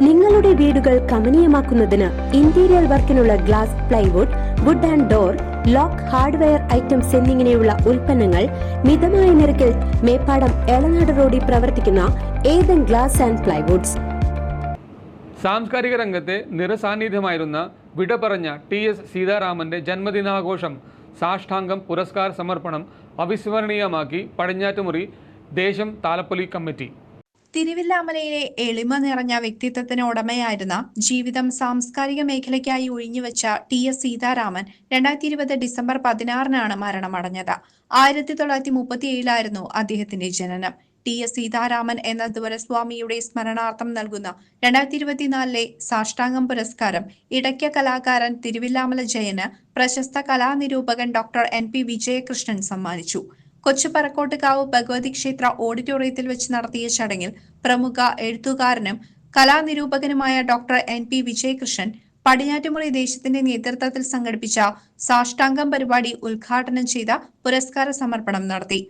നിങ്ങളുടെ വീടുകൾ കമനീയമാക്കുന്നതിന് interior വർക്കിനുള്ള glass plywood wood and door lock hardware items എന്നിങ്ങനെയുള്ള ഉൽപ്പന്നങ്ങൾ മിതമായ നിരക്കിൽ മേപ്പാടം എളനാട് റോഡിൽ പ്രവർത്തിക്കുന്ന ഏതൻ ഗ്ലാസ് ആൻഡ് പ്ലൈവുഡ്സ് സാംസ്കാരിക രംഗത്തെ നിറസാന്നിധ്യമായിരുന്ന വിട പറഞ്ഞ ടി എസ് സീതാരാമന്റെ ജന്മദിനാഘോഷം സാഷ്ടാംഗം പുരസ്കാര സമർപ്പണം അവിസ്മരണീയമാക്കി പടിഞ്ഞാറ്റുമുറി ദേശം താലപ്പൊലി കമ്മിറ്റി. തിരുവില്ലാമലയിലെ എളിമ നിറഞ്ഞ വ്യക്തിത്വത്തിന് ഉടമയായിരുന്ന ജീവിതം സാംസ്കാരിക മേഖലയ്ക്കായി ഒഴിഞ്ഞുവെച്ച ടി എസ് സീതാരാമൻ രണ്ടായിരത്തി ഇരുപത് ഡിസംബർ പതിനാറിനാണ് മരണമടഞ്ഞത്. ആയിരത്തി തൊള്ളായിരത്തി മുപ്പത്തി ഏഴിലായിരുന്നു അദ്ദേഹത്തിന്റെ ജനനം. ടി എസ് സീതാരാമൻ എന്ന ദുരസ്വാമിയുടെ സ്മരണാർത്ഥം നൽകുന്ന രണ്ടായിരത്തി ഇരുപത്തിനാലിലെ സാഷ്ടാംഗം പുരസ്കാരം ഇടയ്ക്ക കലാകാരൻ തിരുവില്ലാമല ജയന് പ്രശസ്ത കലാനിരൂപകൻ ഡോക്ടർ എൻ പി വിജയകൃഷ്ണൻ സമ്മാനിച്ചു. കൊച്ചു പറക്കോട്ടുകാവ് ഭഗവതി ക്ഷേത്ര ഓഡിറ്റോറിയത്തിൽ വെച്ച് നടത്തിയ ചടങ്ങിൽ പ്രമുഖ എഴുത്തുകാരനും കലാനിരൂപകനുമായ doctor N P Vijayakrishnan Padinjattumuri ദേശത്തിന്റെ നേതൃത്വത്തിൽ സംഘടിപ്പിച്ച സാഷ്ടാംഗം പരിപാടി ഉദ്ഘാടനം ചെയ്ത പുരസ്കാര സമർപ്പണം നടത്തി.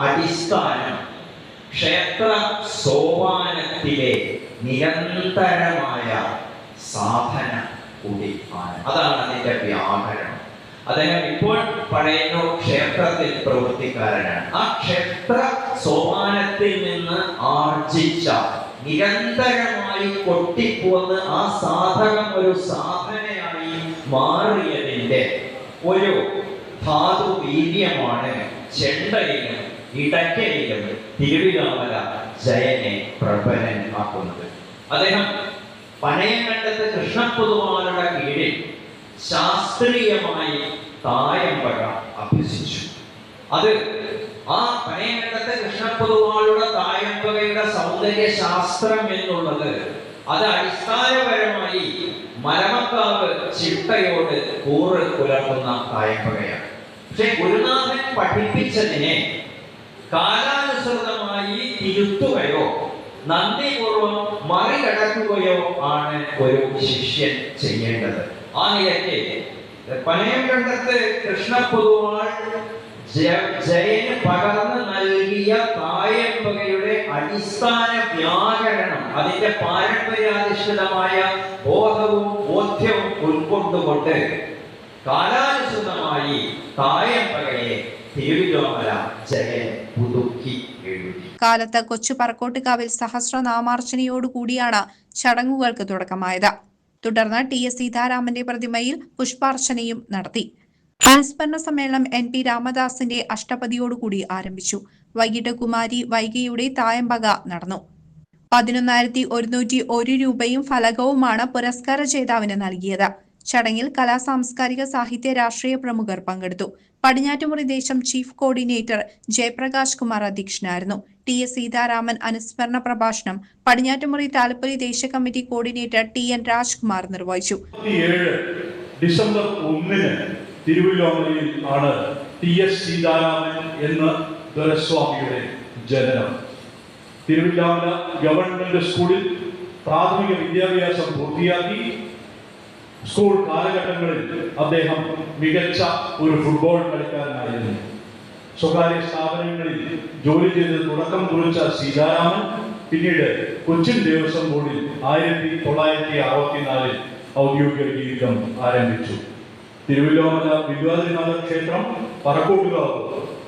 അടിസ്ഥാനം ക്ഷേത്ര സോപാനത്തിലെ നിരന്തരമായ സാധന കൂടി ആണ് അതാണ് അതിന്റെ വ്യാകരണം. അദ്ദേഹം ഇപ്പോൾ പഴയന്നോ ക്ഷേത്രത്തിൽ പ്രവൃത്തിക്കാരനാണ്. ആ ക്ഷേത്ര സോപാനത്തിൽ നിന്ന് ആർജിച്ച നിരന്തരമായി കൊട്ടിപ്പോന്ന് ആ സാധകം ഒരു സാധനയായി മാറിയതിന്റെ ഒരു ധാതു വീര്യമാണ് ചെണ്ടയിലും ഇടയ്ക്കയിലും തിരുവിതാമല ജയനെ പ്രബലൻ ആക്കുന്നത് അദ്ദേഹം പനയങ്കണ്ടത്ത് കൃഷ്ണപൊതുവാളുടെ കീഴിൽ ശാസ്ത്രീയമായി തായമ്പഴ അഭ്യസിച്ചു. അത് ആ പനയങ്കണ്ടത്തെ കൃഷ്ണപൊതുവാളുടെ തായമ്പകയുടെ സൗന്ദര്യ ശാസ്ത്രം എന്നുള്ളത് അത് അടിസ്ഥാനപരമായി മലമക്കാവ് ചിട്ടയോട് കൂറ് പുലർത്തുന്ന തായമ്പകയാണ്. പക്ഷെ ഗുരുനാഥൻ പഠിപ്പിച്ചതിനെ കാലാനുസൃതമായി തിരുത്തുകയോ നന്ദിപൂർവം മറികടക്കുകയോ ആണ് ഒരു ശിഷ്യൻ ചെയ്യേണ്ടത്. ആ നിലയ്ക്ക് പനയംകണ്ടത്ത് കൃഷ്ണപൊതുവാൾ ജയന് പകർന്നു നൽകിയ തായമ്പകയുടെ അടിസ്ഥാന വ്യാകരണം അതിന്റെ പാരമ്പര്യാധിഷ്ഠിതമായ ബോധവും ബോധ്യവും ഉൾക്കൊണ്ടുകൊണ്ട് കാലാനുസൃതമായി തായമ്പകയെ കാലത്ത് കൊച്ചു പറക്കോട്ടുകാവിൽ സഹസ്രനാമാർച്ചനയോടുകൂടിയാണ് ചടങ്ങുകൾക്ക് തുടക്കമായത്. തുടർന്ന് ടി. എസ്. സീതാരാമന്റെ പ്രതിമയിൽ പുഷ്പാർച്ചനയും നടത്തി. അനുസ്മരണ സമ്മേളനം എൻ. പി. രാമദാസിന്റെ അഷ്ടപതിയോടുകൂടി ആരംഭിച്ചു. വൈകിട്ട് കുമാരി വൈകിയുടെ തായമ്പക നടന്നു. പതിനൊന്നായിരത്തി ഒരുന്നൂറ്റി ഒരു രൂപയും ഫലകവുമാണ് പുരസ്കാര ജേതാവിന് നൽകിയത്. ചടങ്ങിൽ കലാ സാംസ്കാരിക സാഹിത്യ രാഷ്ട്രീയ പ്രമുഖർ പങ്കെടുത്തു. പടിഞ്ഞാറ്റുമുറി ദേശം ചീഫ് കോർഡിനേറ്റർ ജയപ്രകാശ് കുമാർ അധ്യക്ഷനായിരുന്നു. ടി എസ് സീതാരാമൻ അനുസ്മരണ പ്രഭാഷണം പടിഞ്ഞാറ്റുമുറി താലപ്പൊലി ദേശ committee coordinator T N Rajkumar നിർവഹിച്ചു. ഡിസംബർ ഒന്നിന് തിരുവല്ലോമലയിൽ ആണ് ടി എസ് സീതാരാമൻ എന്ന ദുരസ്വാമിയുടെ ജനനം. തിരുവില്ലാമല ഗവൺമെന്റ് സ്കൂളിൽ പ്രാഥമിക വിദ്യാഭ്യാസം പൂർത്തിയാക്കി സ്കൂൾ കാലഘട്ടങ്ങളിൽ അദ്ദേഹം മികച്ച ഒരു ഫുട്ബോൾ കളിക്കാരനായിരുന്നു. സ്വകാര്യ സ്ഥാപനങ്ങളിൽ ജോലി ചെയ്ത് തുടക്കം കുറിച്ച സീതാരാമൻ പിന്നീട് കൊച്ചിൻ ദേവസ്വം ബോർഡിൽ ആയിരത്തി തൊള്ളായിരത്തി അറുപത്തിനാലിൽ ഔദ്യോഗിക ജീവിതം ആരംഭിച്ചു. തിരുവല്ലോമല വിദ്വാദിനാഥ ക്ഷേത്രം പറക്കോട്ടുകാവ്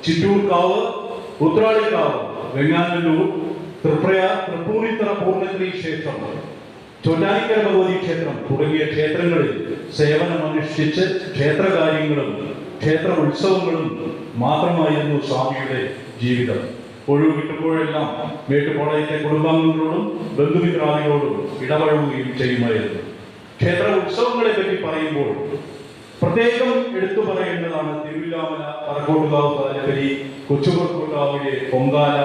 ചിറ്റൂർക്കാവ് ഉത്രാളിക്കാവ് വെങ്ങാനല്ലൂർ തൃപ്രയ തൃപ്പൂണിത്തറ പൂർണശ്രീ ക്ഷേത്രം. ചൊല്ലാനിക്കര ഭഗവതി ക്ഷേത്രം തുടങ്ങിയ ക്ഷേത്രങ്ങളിൽ സേവനമനുഷ്ഠിച്ച് ക്ഷേത്രകാര്യങ്ങളും ക്ഷേത്ര ഉത്സവങ്ങളും മാത്രമായിരുന്നു സ്വാമിയുടെ ജീവിതം. ഒഴിവ് കിട്ടുമ്പോഴെല്ലാം മേട്ടുപാളയത്തെ കുടുംബാംഗങ്ങളോടും ബന്ധുമിത്രാദികളോടും ഇടപഴകുകയും ചെയ്യുമായിരുന്നു. ക്ഷേത്ര ഉത്സവങ്ങളെ പറ്റി പറയുമ്പോൾ പ്രത്യേകം എടുത്തു പറയേണ്ടതാണ് തിരുവില്ലാമല പറക്കോട്ടുകാവ് പാലപ്പലി കൊച്ചുപുറക്കോട്ടുകാവിലെ പൊങ്കാല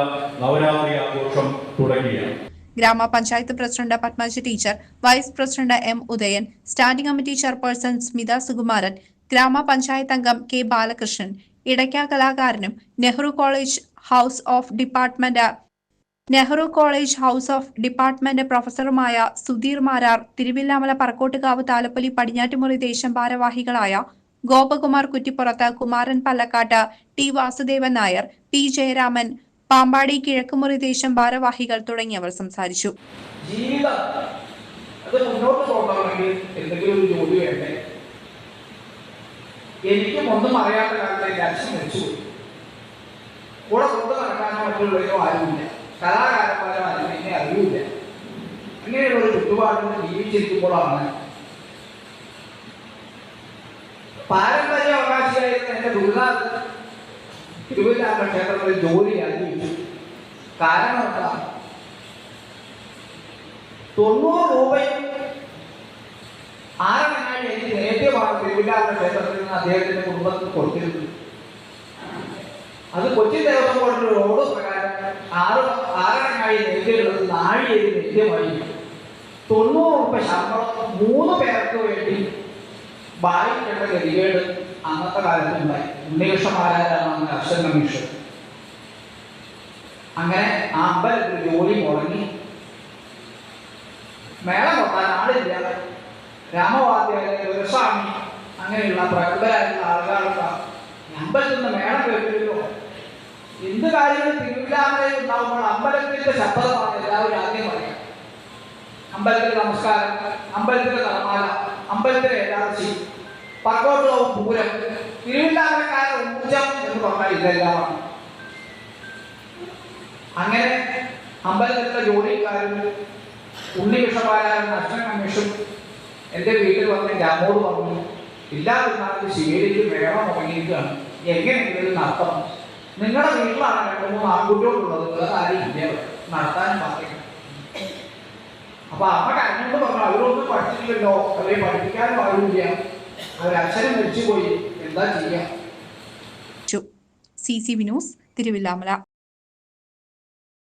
നവരാത്രി ആഘോഷം തുടങ്ങിയ ഗ്രാമപഞ്ചായത്ത് president Padmaj teacher vice president M Udayan standing committee chairperson Smitha Sukumaran ഗ്രാമപഞ്ചായത്ത് അംഗം കെ ബാലകൃഷ്ണൻ ഇടയ്ക്ക കലാകാരനും Nehru college house of department Nehru college house of department പ്രൊഫസറുമായ Sudheer Marar Thiruvilwamala Parakkottukavu Thalappoli Padinjattumuri ദേശം ഭാരവാഹികളായ ഗോപകുമാർ കുറ്റിപ്പുറത്ത് കുമാരൻ പല്ലക്കാട്ട് ടി വാസുദേവൻ നായർ പി ജയരാമൻ പാമ്പാടി കിഴക്കുമുറി ദേശം ഭാരവാഹികൾ തുടങ്ങിയവർ സംസാരിച്ചു. ആരും എന്നെ പാരമ്പര്യ അവകാശിയായിരുന്ന എന്റെ ഗുരുനാഥ് തിരുവല്ലാമ ക്ഷേത്രങ്ങളിൽ ജോലി അനുഭവിച്ചു കാരണം എന്താ? തൊണ്ണൂറ് രൂപയും ആറെണ്ണായി എനിക്ക് നേരത്തെയാണ് തിരുവില്ലാമ ക്ഷേത്രത്തിൽ നിന്ന് അദ്ദേഹത്തിന്റെ കുടുംബത്തിന് കൊടുത്തിരുന്നത് അത് കൊച്ചി ദേവസ്വം ബോർഡിന്റെ റോഡ് പ്രകാരം ആറ് ആറെണ്ണായി നേരത്തെയുള്ളത് നാഴിയേരി നേരമായി തൊണ്ണൂറ് രൂപ ശമ്പളം മൂന്ന് പേർക്ക് വേണ്ടി വായിക്കേണ്ട ഗതികേട് അന്നത്തെ കാലത്ത് ഉണ്ടായി. ഉണ്ണികൃഷ്ണമാരാണ് അന്ന് അക്ഷര കമ്മീഷൻ. അങ്ങനെ അമ്പലത്തിൽ ജോലി മുടങ്ങി. മേള കൊട്ടാൻ ആളില്ല. രാമവാദ്യാലയ ഗുരുസ്വാമി അങ്ങനെയുള്ള പ്രഗത്ഭരായിട്ടുള്ള ആളുകളൊക്കെ അമ്പലത്തിൽ നിന്ന് മേള കേട്ടില്ലോ എന്ത് കാര്യങ്ങൾ തിരുവില്ലാതെ ഉണ്ടാകുമ്പോൾ അമ്പലത്തിന്റെ ശബ്ദമാണ് എല്ലാവരും ആദ്യം പറയാം അമ്പലത്തിലെ നമസ്കാരം അമ്പലത്തിലെ തലമാല അമ്പലത്തിലെ ഏകാദശി പർവതവും പൂരം. തിരുവില്ലാമലക്കാരെ ഊർജം എന്ന് പറഞ്ഞാൽ ഇതെല്ലാമാണ്. അങ്ങനെ അമ്പലത്തിലെ ജോലിക്കാരും ഉണ്ണികൃഷ്ണപാലാരൻ അച്ഛൻ കമ്മീഷും എന്റെ വീട്ടിൽ വന്ന് രാമോട് പറഞ്ഞു ഇല്ലാതിരുന്നാലും ശീലിച്ച് വേണം തുടങ്ങിയിരിക്കുകയാണ് എങ്ങനെയെങ്കിലും നടത്തണം. നിങ്ങളുടെ വീട്ടിലാണ് രണ്ട് മൂന്ന് ആൺകുട്ടികളുള്ളത്. വേറെ ആരും ഇല്ല നടത്താൻ പറയും അപ്പൊ അമ്മ കരഞ്ഞോണ്ട് പറഞ്ഞു അവരൊന്നും പഠിച്ചിട്ടില്ലല്ലോ. അവരെ പഠിപ്പിക്കാനും ആരുമില്ല അവരക്ഷരം മരിച്ചുപോയി എന്താ ചെയ്യാം? സി സി വിനോസ് തിരുവില്ലാമല.